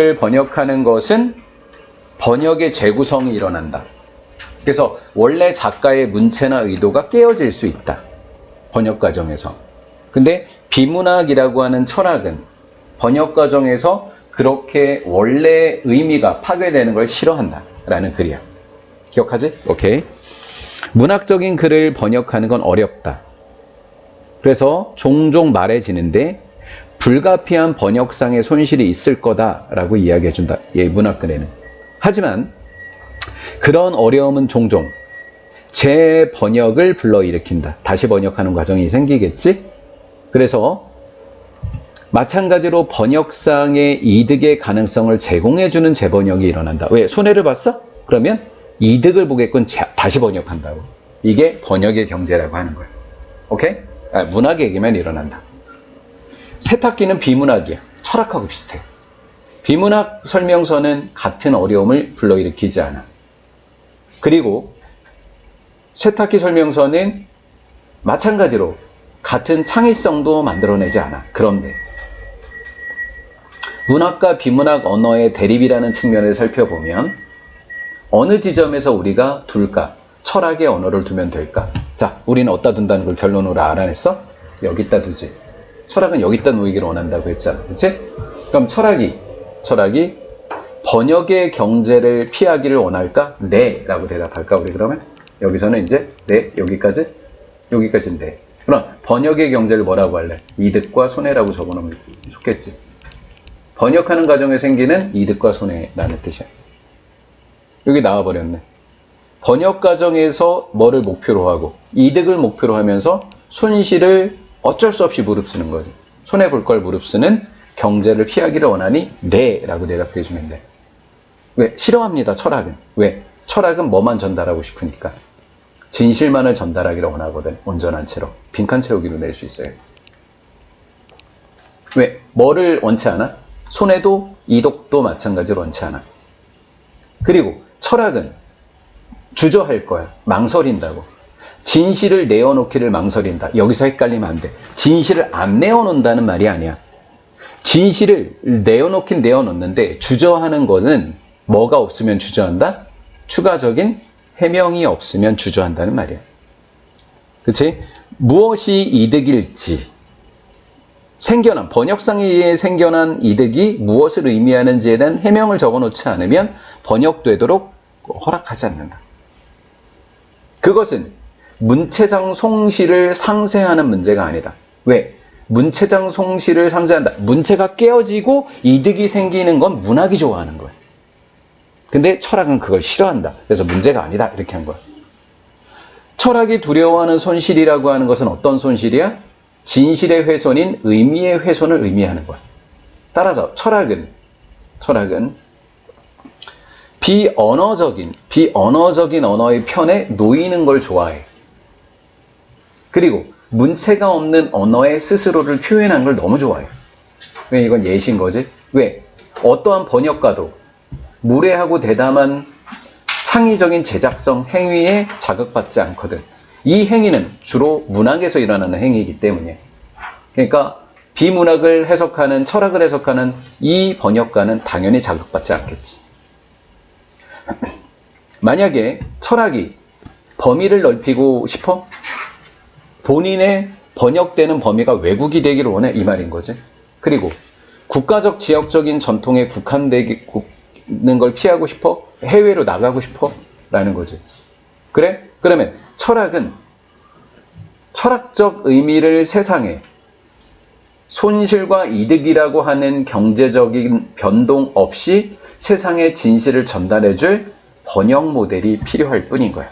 을 번역하는 것은 번역의 재구성이 일어난다. 그래서 원래 작가의 문체나 의도가 깨어질 수 있다. 번역 과정에서. 근데 비문학이라고 하는 철학은 번역 과정에서 그렇게 원래 의미가 파괴되는 걸 싫어한다. 라는 글이야. 기억하지? 오케이. 문학적인 글을 번역하는 건 어렵다. 그래서 종종 말해지는데 불가피한 번역상의 손실이 있을 거다라고 이야기해 준다. 예, 문학글에는. 하지만 그런 어려움은 종종 재번역을 불러일으킨다. 다시 번역하는 과정이 생기겠지? 그래서 마찬가지로 번역상의 이득의 가능성을 제공해주는 재번역이 일어난다. 왜? 손해를 봤어? 그러면 이득을 보겠군 자- 다시 번역한다고. 이게 번역의 경제라고 하는 거야. 오케이? 아, 문학 얘기만 일어난다. 세탁기는 비문학이야. 철학하고 비슷해. 비문학 설명서는 같은 어려움을 불러일으키지 않아. 그리고 세탁기 설명서는 마찬가지로 같은 창의성도 만들어내지 않아. 그런데 문학과 비문학 언어의 대립이라는 측면을 살펴보면 어느 지점에서 우리가 둘까? 철학의 언어를 두면 될까? 자, 우리는 어디다 둔다는 걸 결론으로 알아냈어? 여기다 두지. 철학은 여기다 놓이기를 원한다고 했잖아. 그치? 그럼 철학이, 철학이 번역의 경제를 피하기를 원할까? 네. 라고 대답할까? 우리 그러면? 여기서는 이제, 네. 여기까지? 여기까지는 네. 그럼 번역의 경제를 뭐라고 할래? 이득과 손해라고 적어놓으면 좋겠지. 번역하는 과정에 생기는 이득과 손해라는 뜻이야. 여기 나와버렸네. 번역 과정에서 뭐를 목표로 하고 이득을 목표로 하면서 손실을 어쩔 수 없이 무릅쓰는 거죠. 손해 볼 걸 무릅쓰는 경제를 피하기를 원하니 네 라고 대답해 주면 돼. 왜 싫어합니다 철학은 왜 철학은 뭐만 전달하고 싶으니까 진실만을 전달하기를 원하거든 온전한 채로 빈칸 채우기로 낼 수 있어요. 왜 뭐를 원치 않아? 손해도 이독도 마찬가지로 원치 않아. 그리고 철학은 주저할 거야. 망설인다고. 진실을 내어놓기를 망설인다. 여기서 헷갈리면 안 돼. 진실을 안 내어놓는다는 말이 아니야. 진실을 내어놓긴 내어놓는데 주저하는 거는 뭐가 없으면 주저한다? 추가적인 해명이 없으면 주저한다는 말이야. 그치? 무엇이 이득일지 생겨난 번역상에 의해 생겨난 이득이 무엇을 의미하는지에 대한 해명을 적어놓지 않으면 번역되도록 허락하지 않는다. 그것은 문체장 송실을 상쇄하는 문제가 아니다. 왜? 문체장 송실을 상쇄한다. 문체가 깨어지고 이득이 생기는 건 문학이 좋아하는 거야. 근데 철학은 그걸 싫어한다. 그래서 문제가 아니다. 이렇게 한 거야. 철학이 두려워하는 손실이라고 하는 것은 어떤 손실이야? 진실의 훼손인 의미의 훼손을 의미하는 거야. 따라서 철학은 철학은 비언어적인 비언어적인 언어의 편에 놓이는 걸 좋아해. 그리고 문체가 없는 언어에 스스로를 표현한 걸 너무 좋아해. 왜 이건 예시인 거지? 왜 어떠한 번역가도 무례하고 대담한 창의적인 제작성 행위에 자극받지 않거든. 이 행위는 주로 문학에서 일어나는 행위이기 때문이에요. 그러니까 비문학을 해석하는 철학을 해석하는 이 번역가는 당연히 자극받지 않겠지. 만약에 철학이 범위를 넓히고 싶어? 본인의 번역되는 범위가 외국이 되기를 원해 이 말인 거지. 그리고 국가적 지역적인 전통에 국한되는 걸 피하고 싶어? 해외로 나가고 싶어? 라는 거지. 그래? 그러면 철학은 철학적 의미를 세상에 손실과 이득이라고 하는 경제적인 변동 없이 세상의 진실을 전달해 줄 번역 모델이 필요할 뿐인 거야.